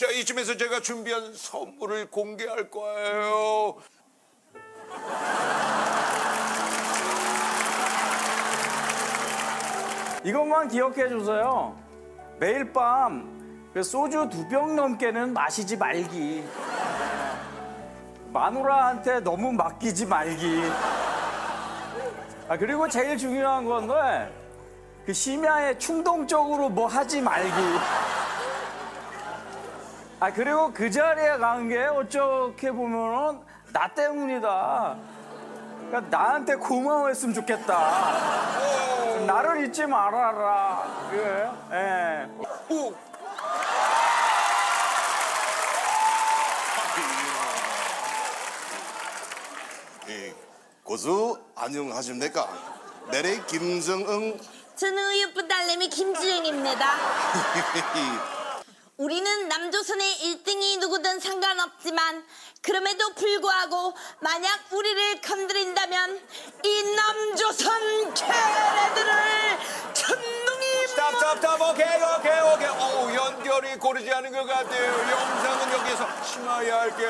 자, 이쯤에서 제가 준비한 선물을 공개할 거예요. 이것만 기억해 주세요. 매일 밤 그 소주 두 병 넘게는 마시지 말기. 마누라한테 너무 맡기지 말기. 아 그리고 제일 중요한 건데 그 심야에 충동적으로 뭐 하지 말기. 아 그리고 그 자리에 간 게 어떻게 보면은 나 때문이다. 그러니까 나한테 고마워했으면 좋겠다. 나를 잊지 말아라. 예. 예. 오! 예, 고수 안녕하십니까? 내래 김정은 저는 우유부 딸내미 김주영입니다. 우리는 남조선의 1등이 누구든 상관없지만 그럼에도 불구하고 만약 우리를 건드린다면 이 남조선 개레들을 천둥이 스탑. 오케이, 오케이, 오케이. 오, 연결이 고르지 않은 것 같아요. 영상은 여기서 심어야 할게.